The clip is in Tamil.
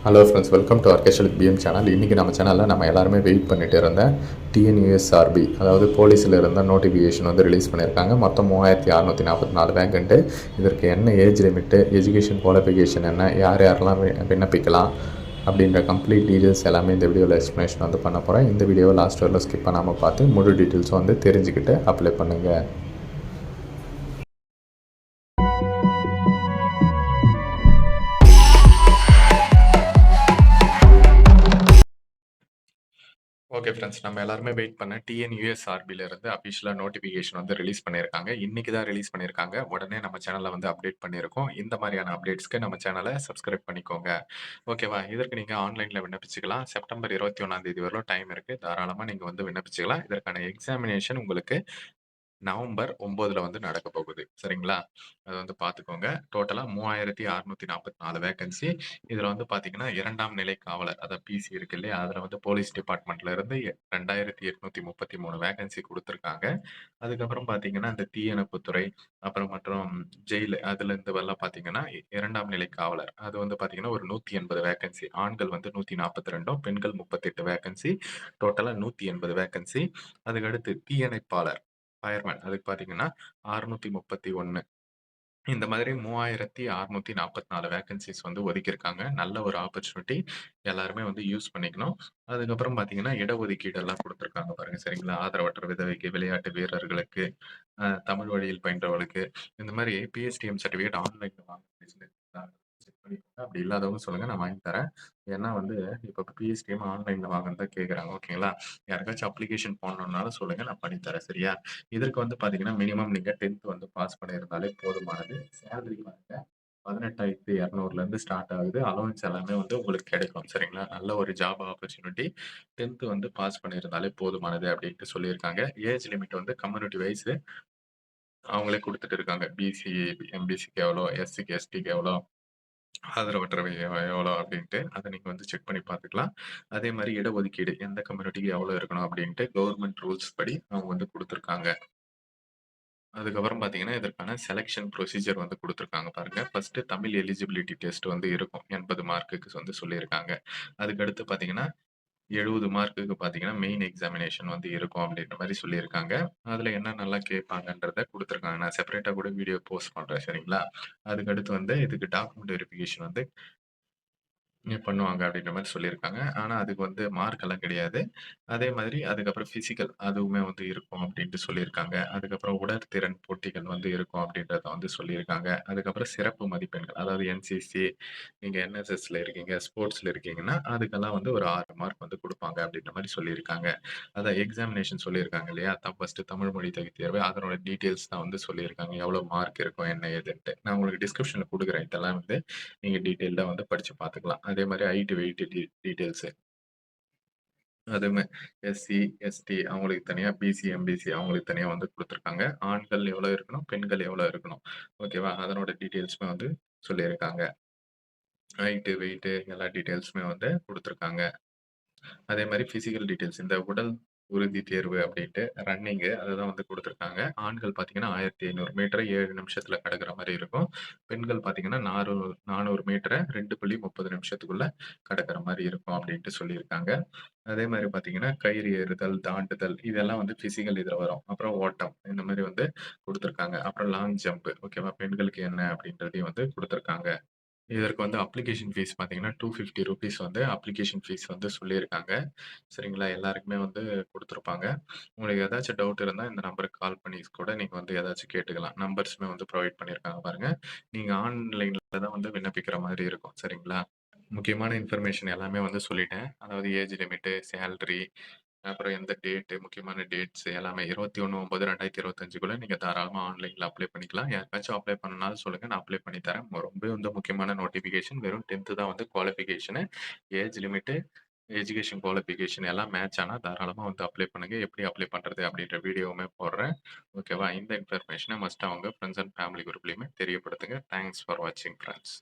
ஹலோ ஃப்ரெண்ட்ஸ் வெல்கம் டு ஆர்கேஷல் பிஎம் சேனல் இன்றைக்கி நம்ம சேனலில் நம்ம எல்லாருமே வெயிட் பண்ணிட்டு இருந்தேன் டிஎன்யூஎஸ்ஆர்பி அதாவது போலீஸில் இருந்த நோட்டிஃபிகேஷன் வந்து ரிலீஸ் பண்ணியிருக்காங்க மொத்தம் மூவாயிரத்தி அறநூற்றி நாற்பத்தி நாலு வேகண்ட்டு இதற்கு என்ன ஏஜ் லிமிட்டு எஜுகேஷன் குவாலிஃபிகேஷன் என்ன யார் யாரெல்லாம் விண்ணப்பிக்கலாம் அப்படின்ற கம்ப்ளீட் டீட்டெயில்ஸ் எல்லாமே இந்த வீடியோவில் எக்ஸ்ப்ளனேஷன் வந்து பண்ண போகிறேன் இந்த வீடியோவை லாஸ்ட் வரல ஸ்கிப் பண்ணாமல் பார்த்து முழு டீட்டெயில்ஸும் வந்து தெரிஞ்சுக்கிட்டு அப்ளை பண்ணுங்கள் ஓகே ஃப்ரெண்ட்ஸ் நம்ம எல்லாருமே வெயிட் பண்ண டிஎன்யூஎஸ்ஆர்பில இருந்து அஃபிஷியலாக நோட்டிஃபிகேஷன் வந்து ரிலீஸ் பண்ணியிருக்காங்க இன்னைக்கு தான் ரிலீஸ் பண்ணியிருக்காங்க உடனே நம்ம சேனலில் வந்து அப்டேட் பண்ணியிருக்கோம் இந்த மாதிரியான அப்டேட்ஸ்க்கு நம்ம சேனலை சப்ஸ்கிரைப் பண்ணிக்கோங்க. ஓகேவா இதற்கு நீங்கள் ஆன்லைனில் விண்ணப்பிச்சுக்கலாம். செப்டம்பர் இருபத்தி ஒன்றாம் தேதி வரலும் டைம் இருக்குது தாராளமாக நீங்கள் வந்து விண்ணப்பிச்சுக்கலாம். இதற்கான எக்ஸாமினேஷன் உங்களுக்கு நவம்பர் ஒன்பதுல வந்து நடக்க போகுது. சரிங்களா? அது வந்து பார்த்துக்கோங்க டோட்டலாக மூவாயிரத்தி அறுநூத்தி நாற்பத்தி நாலு வேகன்சி இதில் வந்து பார்த்தீங்கன்னா இரண்டாம் நிலை காவலர் அதாவது பிசி இருக்கு இல்லையா? அதில் வந்து போலீஸ் டிபார்ட்மெண்ட்ல இருந்து ரெண்டாயிரத்தி எட்நூத்தி முப்பத்தி மூணு வேகன்சி கொடுத்துருக்காங்க. அதுக்கப்புறம் பார்த்தீங்கன்னா இந்த தீயணைப்புத்துறை அப்புறம் மற்றும் ஜெயில் அதுல இருந்து வரலாம் பார்த்தீங்கன்னா இரண்டாம் நிலை காவலர். அது வந்து பார்த்தீங்கன்னா ஒரு நூற்றி எண்பது வேகன்சி ஆண்கள் வந்து நூற்றி நாற்பத்தி ரெண்டும் பெண்கள் முப்பத்தெட்டு வேகன்சி டோட்டலாக நூற்றி எண்பது வேகன்சி அதுக்கடுத்து தீயணைப்பாளர். ஃபயர்மேன் அதுக்கு பார்த்தீங்கன்னா அறுநூத்தி முப்பத்தி ஒன்று இந்த மாதிரி மூவாயிரத்தி அறுநூத்தி நாற்பத்தி நாலு வேகன்சிஸ் வந்து ஒதுக்கியிருக்காங்க. நல்ல ஒரு ஆப்பர்ச்சுனிட்டி எல்லாருமே வந்து யூஸ் பண்ணிக்கணும். அதுக்கப்புறம் பார்த்தீங்கன்னா இடஒதுக்கீடு எல்லாம் கொடுத்துருக்காங்க பாருங்க சரிங்களா? ஆதரவற்ற விதவைக்கு விளையாட்டு வீரர்களுக்கு தமிழ் வழியில் பயின்றவர்களுக்கு. இந்த மாதிரி பிஎஸ்டிஎம் சர்டிஃபிகேட் ஆன்லைனில் வாங்க செக் பண்ணிக்கோங்க. அப்படி இல்லாதவங்க சொல்லுங்க நான் வாங்கி தரேன். ஏன்னா வந்து இப்போ பிஎஸ்டிஎம் ஆன்லைன்ல வாங்கன்னு தான் கேட்குறாங்க ஓகேங்களா? யாருக்காச்சும் அப்ளிகேஷன் போடணுன்னாலும் சொல்லுங்க நான் பண்ணி தரேன். சரியா? இதற்கு வந்து பாத்தீங்கன்னா மினிமம் நீங்க டென்த் வந்து பாஸ் பண்ணியிருந்தாலே போதுமானது. சேலரி பாருங்க பதினெட்டாயிரத்தி இரநூறுலேருந்து ஸ்டார்ட் ஆகுது. அலோவன்ஸ் எல்லாமே வந்து உங்களுக்கு கிடைக்கும். சரிங்களா? நல்ல ஒரு ஜாப் ஆப்பர்ச்சுனிட்டி டென்த்து வந்து பாஸ் பண்ணியிருந்தாலே போதுமானது அப்படின்ட்டு சொல்லியிருக்காங்க. ஏஜ் லிமிட் வந்து கம்யூனிட்டி வைஸ் அவங்களே கொடுத்துட்டு இருக்காங்க. பிசி எம்பிசிக்கு எவ்வளோ எஸ்சிக்கு எஸ்டிக்கு எவ்வளோ? ஆதரவற்றவை எவ்- எவ்வளோ அப்படின்ட்டு அதை நீங்கள் வந்து செக் பண்ணி பார்த்துக்கலாம் அதே மாதிரி இடஒதுக்கீடு எந்த கம்யூனிட்டிக்கு எவ்வளோ இருக்கணும் அப்படின்ட்டு கவர்மெண்ட் ரூல்ஸ் படி அவங்க வந்து கொடுத்துருக்காங்க அதுக்கப்புறம் பார்த்தீங்கன்னா, இதற்கான செலெக்ஷன் ப்ரொசீஜர் வந்து கொடுத்துருக்காங்க பாருங்க. ஃபர்ஸ்ட்டு தமிழ் எலிஜிபிலிட்டி டெஸ்ட் வந்து இருக்கும். 80 மார்க்குக்கு வந்து சொல்லியிருக்காங்க. அதுக்கடுத்து பார்த்தீங்கன்னா, 70 மார்க்குக்கு பார்த்தீங்கன்னா, மெயின் எக்ஸாமினேஷன் வந்து இருக்கும் அப்படின்ற மாதிரி சொல்லியிருக்காங்க. அதில் என்ன நல்லா கேட்பாங்கன்றத கொடுத்துருக்காங்க நான் செப்பரேட்டாக கூட வீடியோ போஸ்ட் பண்ணுறேன் சரிங்களா? அதுக்கடுத்து வந்து இதுக்கு டாக்குமெண்ட் வெரிஃபிகேஷன் வந்து பண்ணுவாங்க அப்படின்ற மாதிரி சொல்லியிருக்காங்க. ஆனா, அதுக்கு வந்து மார்க் எல்லாம் கிடையாது. அதே மாதிரி அதுக்கப்புறம் ஃபிசிக்கல் அதுவுமே வந்து இருக்கும் அப்படின்ட்டு சொல்லியிருக்காங்க. அதுக்கப்புறம் உடற்திறன் போட்டிகள் வந்து இருக்கும் அப்படின்றத வந்து சொல்லியிருக்காங்க. அதுக்கப்புறம் சிறப்பு மதிப்பெண்கள் அதாவது என்சிசி, நீங்க என்எஸ்எஸ்ல இருக்கீங்க, ஸ்போர்ட்ஸ்ல இருக்கீங்கன்னா, அதுக்கெல்லாம் வந்து ஒரு 6 மார்க் வந்து குடுப்பாங்க அப்படின்ற மாரி சொல்லியிருக்காங்க. அதான் எக்ஸாமினேஷன் சொல்லியிருக்காங்க இல்லையா? த ஃபர்ஸ்ட்டு தமிழ் மொழி தகுதி தேர்வு அதனோட டீட்டெயில்ஸ் தான் வந்து சொல்லியிருக்காங்க. எவ்வளோ மார்க் இருக்கும் என்ன ஏதுன்ட்டு. நான் உங்களுக்கு டிஸ்கிரிப்ஷன்ல குடுக்குறேன். இதெல்லாம் வந்து நீங்க டீட்டெயில்டா வந்து படிச்சு பார்த்துக்கலாம். அதே மாதிரி ஹைட், வெயிட் டீ டீட்டெயில்ஸு. அதுவுமே எஸ்சி, எஸ்டி அவங்களுக்கு தனியாக பிசி, எம்பிசி அவங்களுக்கு தனியாக வந்து கொடுத்துருக்காங்க ஆண்கள் எவ்வளோ இருக்கணும், பெண்கள் எவ்வளோ இருக்கணும். ஓகேவா? அதனோட டீட்டெயில்ஸுமே வந்து சொல்லியிருக்காங்க. ஹைட்டு, வெயிட்டு எல்லா டீட்டெயில்ஸுமே வந்து கொடுத்துருக்காங்க அதே மாதிரி ஃபிசிக்கல் டீட்டெயில்ஸ் இந்த உடல் உறுதி தேர்வு அப்படின்ட்டு ரன்னிங்கு அதுதான் வந்து கொடுத்துருக்காங்க ஆண்கள் பார்த்தீங்கன்னா ஆயிரத்தி ஐநூறு மீட்டரை ஏழு நிமிஷத்தில் கடக்கிற மாதிரி இருக்கும். பெண்கள் பார்த்தீங்கன்னா, நானூறு நானூறு மீட்டரை ரெண்டு புள்ளி முப்பது நிமிஷத்துக்குள்ளே கடக்கிற மாதிரி இருக்கும் அப்படின்ட்டு சொல்லியிருக்காங்க. அதே மாதிரி பார்த்தீங்கன்னா, கயிறு ஏறுதல், தாண்டுதல் இதெல்லாம் வந்து ஃபிசிக்கல் இதில் வரும். அப்புறம் ஓட்டம் இந்த மாதிரி வந்து கொடுத்துருக்காங்க அப்புறம் லாங் ஜம்ப் ஓகேவா? பெண்களுக்கு என்ன அப்படின்றதையும் வந்து கொடுத்துருக்காங்க இதற்கு வந்து அப்ளிகேஷன் ஃபீஸ் பார்த்தீங்கன்னா, ₹250 வந்து அப்ளிகேஷன் ஃபீஸ் வந்து சொல்லியிருக்காங்க. சரிங்களா? எல்லாருக்குமே வந்து கொடுத்துருப்பாங்க உங்களுக்கு ஏதாச்சும் டவுட் இருந்தால் இந்த நம்பருக்கு கால் பண்ணி கூட நீங்கள் வந்து ஏதாச்சும் கேட்டுக்கலாம். நம்பர்ஸுமே வந்து ப்ரொவைட் பண்ணியிருக்காங்க பாருங்கள் நீங்கள் ஆன்லைனில் தான் வந்து விண்ணப்பிக்கிற மாதிரி இருக்கும். சரிங்களா? முக்கியமான இன்ஃபர்மேஷன் எல்லாமே வந்து சொல்லிட்டேன். அதாவது ஏஜ் லிமிட்டு, சேலரி அப்புறம் எந்த டேட்டு, முக்கியமான டேட்ஸ் எல்லாமே இருபத்தி ஒன்று ஒம்பது ரெண்டாயிரத்தி இருபத்தஞ்சுக்குள்ளே நீங்கள் தாராளமாக ஆன்லைனில் அப்ளை பண்ணிக்கலாம். யாருக்காச்சும் அப்ளை பண்ணனாலும் சொல்லுங்கள் நான் அப்ளை பண்ணி தரேன். ரொம்ப வந்து முக்கியமான நோட்டிஃபிகேஷன். வெறும் 10த் தான் வந்து qualification. Age limit, education qualification எல்லாம் மேட்ச் ஆனால் தாராளமாக வந்து அப்ளை பண்ணுங்கள் எப்படி அப்ளை பண்ணுறது அப்படின்ற வீடியோவுமே போடுறேன். ஓகேவா? இந்த இன்ஃபர்மேஷனை மஸ்ட் அவங்க ஃப்ரெண்ட்ஸ் அண்ட் ஃபேமிலி குரூப்லேயுமே தெரியப்படுத்துங்க. தேங்க்ஸ் ஃபார் வாட்சிங் ஃப்ரெண்ட்ஸ்